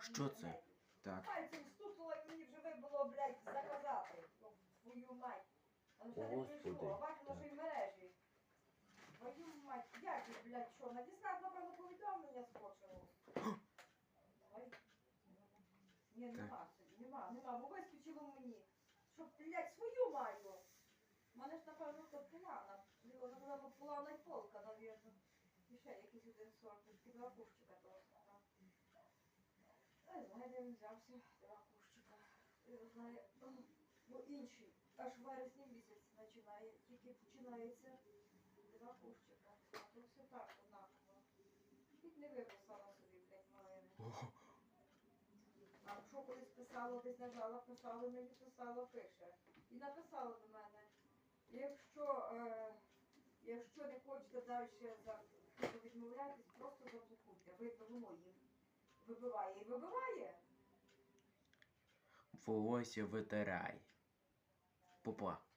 Що це? Так. Пальцем стукнула і мені вже вибило, блядь, заказати. Ну, Твою мать. Воно ще не Господи. прийшло, а бачиш, воно й в мережі. Твою мать, як їх, блядь, що? Надіслав, напевно, повідомлення скочило. Ні, нема собі, нема, нема, бо вискочило мені. Щоб, блядь, свою маю. У мене ж, напевно, то пулана. Напевно, пулана й полка, навірно. І ще якийсь один сорт, ракушчика того. Там. Не знаю, де він взявся. Я знаю, ну інший. Аж в вересні місяць починає, тільки починається ракушчика. А то все так однаково. Тільки не виписала собі, блядь, малини. А що колись писало, десь нажала, писало, мені писало, пише. І написало до мене. Якщо, е, якщо не хочете далі за відмовлятись, просто заблокуйте. Вибивемо їм. Вибиває і вибиває. Волосся витирай. Попа.